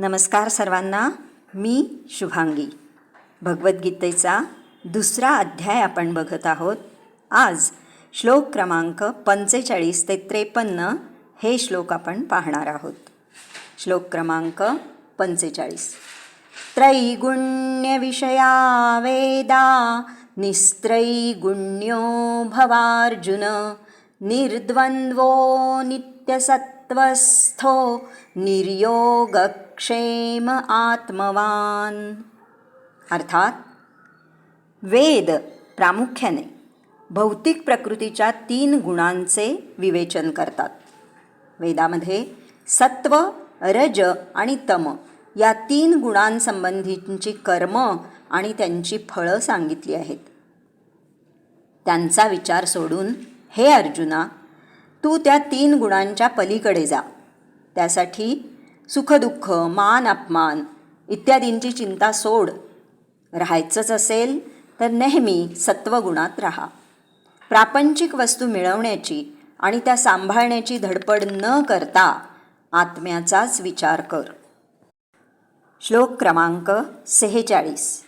नमस्कार सर्वांना. मी शुभांगी. भगवद्गीतेचा दुसरा अध्याय आपण बघत आहोत. आज श्लोक क्रमांक पंचेचाळीस ते त्रेपन्न हे श्लोक आपण पाहणार आहोत. श्लोक क्रमांक पंचेचाळीस. त्रैगुण्यविषया वेदा निस्त्रैगुण्यो भवार्जुन निर्द्वन्द्वो नित्यसत्त्वस्थो क्षेम आत्मवान अर्थात वेद प्रामुख्याने भौतिक प्रकृतीच्या तीन गुणांचे विवेचन करतात वेदामध्ये सत्व रज आणि तम या तीन गुणांसंबंधींची कर्म आणि त्यांची फळं सांगितली आहेत त्यांचा विचार सोडून हे अर्जुना तू त्या तीन गुणांच्या पलीकडे जा त्यासाठी सुखदुःख मान अपमान इत्यादींची चिंता सोड. राहायचंच असेल तर नेहमी सत्वगुणात राहा. प्रापंचिक वस्तू मिळवण्याची आणि त्या सांभाळण्याची धडपड न करता आत्म्याचाच विचार कर. श्लोक क्रमांक सेहेचाळीस.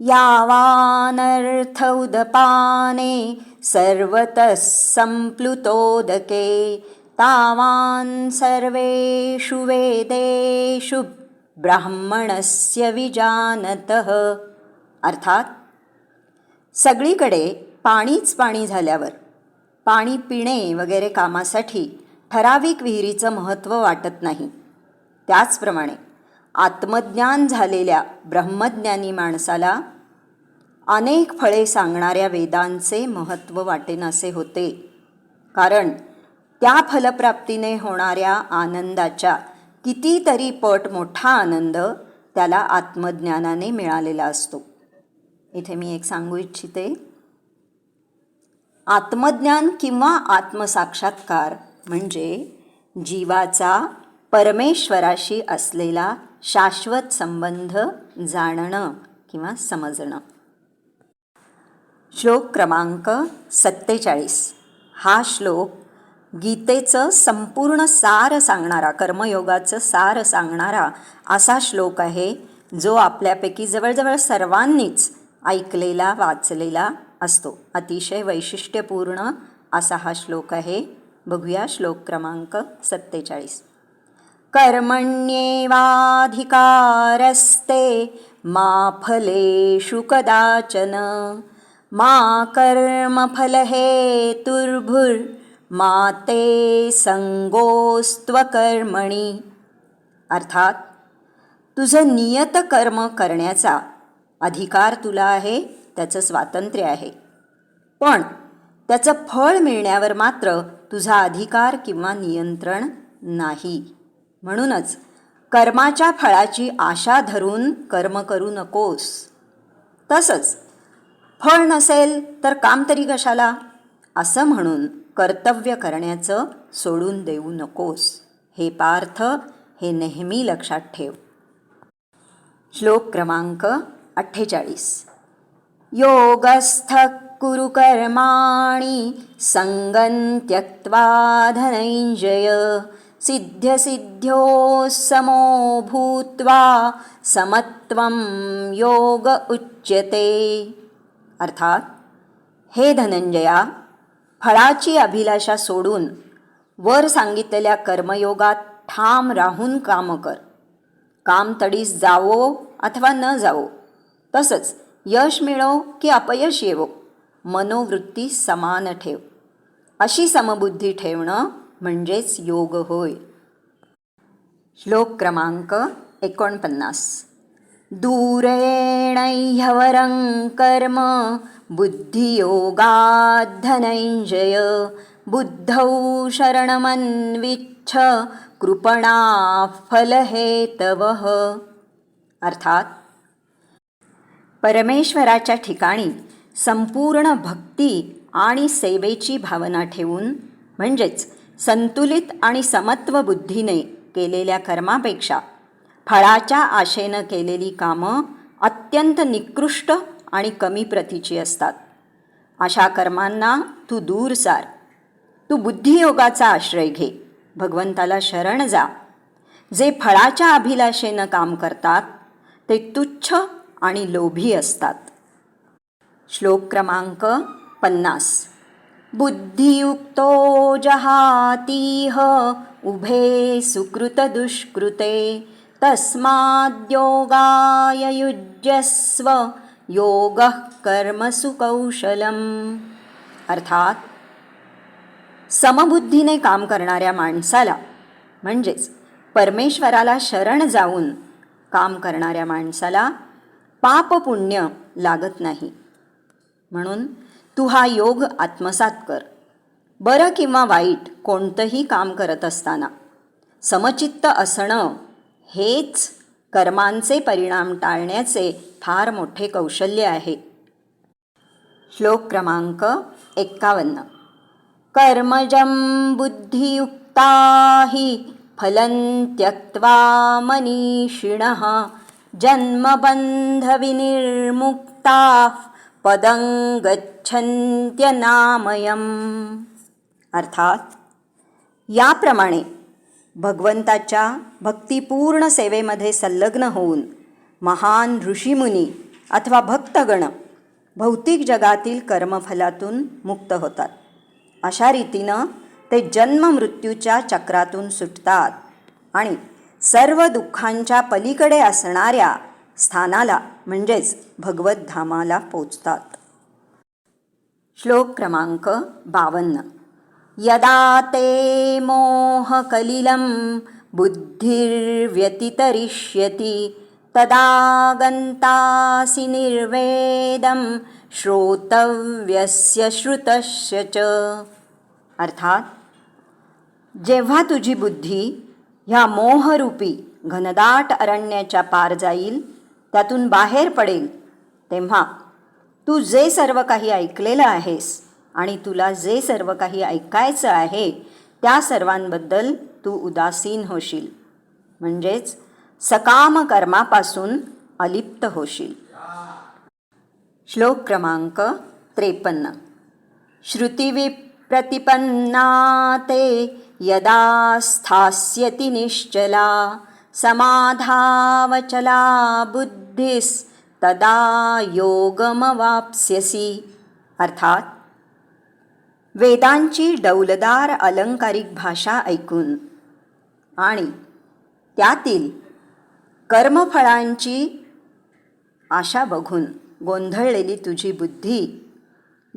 यावानर्थ उदपाने सर्वतः संप्लुतोदके तावान् सर्वेषु वेदेषु ब्राह्मणस्य विजानतः। अर्थात सगळीकडे पाणीच पाणी झाल्यावर पाणी पिणे वगैरे कामासाठी ठराविक विहिरीचं महत्त्व वाटत नाही. त्याचप्रमाणे आत्मज्ञान झालेल्या ब्रह्मज्ञानी माणसाला अनेक फळे सांगणाऱ्या वेदांचे महत्त्व वाटेनासे होते. कारण त्या फलप्राप्तीने होणाऱ्या आनंदाच्या कितीतरी पट मोठा आनंद त्याला आत्मज्ञानाने मिळालेला असतो. इथे मी एक सांगू इच्छिते. आत्मज्ञान किंवा आत्मसाक्षात्कार म्हणजे जीवाचा परमेश्वराशी असलेला शाश्वत संबंध जाणणं किंवा समजणं. श्लोक क्रमांक सत्तेचाळीस. हा श्लोक गीतेचं संपूर्ण सार सांगणारा कर्मयोगाचं सार सांगणारा असा श्लोक आहे जो आपल्यापैकी जवळजवळ सर्वांनीच ऐकलेला वाचलेला असतो. अतिशय वैशिष्ट्यपूर्ण असा हा श्लोक आहे. बघूया श्लोक क्रमांक सत्तेचाळीस. कर्मण्येवाधिकारस्ते मा फलेषु कदाचन मा कर्मफलहेतुर्भुर् माते संगोस्त्वकर्मणी. अर्थात तुझं नियत कर्म करण्याचा अधिकार तुला आहे त्याचं स्वातंत्र्य आहे. पण त्याचं फळ मिळण्यावर मात्र तुझा अधिकार किंवा नियंत्रण नाही. म्हणूनच कर्माच्या फळाची आशा धरून कर्म करू नकोस. तसंच फळ नसेल तर काम तरी कशाला? असं म्हणून कर्तव्य करण्याचं सोडून देऊ नकोस. हे पार्थ हे नेहमी लक्षात ठेव. श्लोक क्रमांक अठ्ठेचाळीस. योगस्थ कुरु कर्माणि सङ्गं त्यक्त्वा धनञ्जय सिद्ध्यसिद्ध्यो समो भूत्वा समत्वं योग उच्यते. अर्थात हे धनंजया फळाची अभिलाषा सोडून वर सांगितलेल्या कर्मयोगात ठाम राहून काम कर. काम तडीस जावो अथवा न जावो तसंच यश मिळो की अपयश येवो मनोवृत्ती समान ठेव. अशी समबुद्धी ठेवणं म्हणजेच योग होय. श्लोक क्रमांक एकोणपन्नास. दूरेणह्यवरं कर्म बुद्धियोगाद्धनञ्जय बुद्धौ शरणमन्विच्छ कृपणा फलहेतवः। अर्थात परमेश्वराच्या ठिकाणी संपूर्ण भक्ती आणि सेवेची भावना ठेवून म्हणजेच संतुलित आणि समत्व बुद्धीने केलेल्या कर्मापेक्षा फळाच्या आशेनं केलेली कामं अत्यंत निकृष्ट आणि कमी प्रतीची असतात. अशा कर्मांना तू दूर सार. तू बुद्धियोगाचा आश्रय घे. भगवंताला शरण जा. जे फळाच्या अभिलाषेनं काम करतात ते तुच्छ आणि लोभी असतात. श्लोक क्रमांक पन्नास. बुद्धियुक्तो जहातीह उभे सुकृतदुष्कृते तस्माद्योगाय युज्यस्व योग कर्मसु कौशलम अर्थात समबुद्धीने काम करणाऱ्या माणसाला म्हणजेच परमेश्वराला शरण जाऊन काम करणाऱ्या माणसाला पाप पुण्य लागत नाही. म्हणून तू हा योग आत्मसात कर. बरं किंवा वाईट कोणतंही काम करत असताना समचित्त असणं हेच कर्मांचे परिणाम टाळण्याचे फार मोठे कौशल्य आहे. श्लोक क्रमांक एक्कावन्न. कर्मजं बुद्धियुक्ता हि फलं त्यक्त्वा मनीषिणः जन्मबन्धविनिर्मुक्ताः पदं गच्छन्त्यनामयम्। अर्थात याप्रमाणे भगवंताच्या भक्तिपूर्ण सेवेमध्ये संलग्न होऊन महान ऋषीमुनी अथवा भक्तगण भौतिक जगातील कर्मफलातून मुक्त होतात. अशा रीतीनं ते जन्ममृत्यूच्या चक्रातून सुटतात आणि सर्व दुःखांच्या पलीकडे असणाऱ्या स्थानाला म्हणजेच भगवद्धामाला पोचतात. श्लोक क्रमांक बावन्न. यदा ते मोहकलिलं बुद्धिर्व्यतितरिष्यती तदा गन्तासि निर्वेदं श्रोतव्यस्य श्रुतस्य च। अर्थात जेव्हा तुझी बुद्धी ह्या मोहरूपी घनदाट अरण्याच्या पार जाईल त्यातून बाहेर पडेल तेव्हा तू जे सर्व काही ऐकलेलं आहेस आणि तुला जे सर्व काही ऐकायचं आहे त्या सर्वांबद्दल तू उदासीन होशील. म्हणजेच सकाम कर्मापासून अलिप्त होशील. श्लोक क्रमांक त्रेपन्न. श्रुतिविप्रतिपन्ना ते यदा स्थास्यति निश्चला समाधावचला बुद्धिस्तदा योगमवाप्स्यसि. अर्थात वेदांची डौलदार अलंकारिक भाषा ऐकून आणि त्यातील कर्मफळांची आशा बघून गोंधळलेली तुझी बुद्धी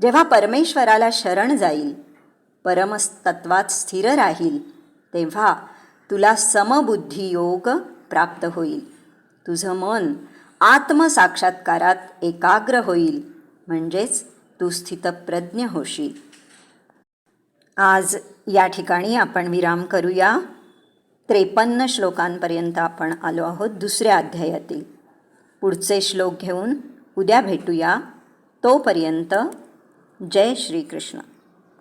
जेव्हा परमेश्वराला शरण जाईल परमस्तत्वात स्थिर राहील तेव्हा तुला समबुद्धी योग प्राप्त होईल. तुझं मन आत्मसाक्षात्कारात एकाग्र होईल म्हणजेच तू स्थितप्रज्ञ होशील. आज या ठिकाणी आपण विराम करूया. त्रेपन्न श्लोकांपर्यंत आपण आलो आहोत दुसऱ्या अध्यायातील. पुढचे श्लोक घेऊन उद्या भेटूया. तोपर्यंत जय श्रीकृष्ण.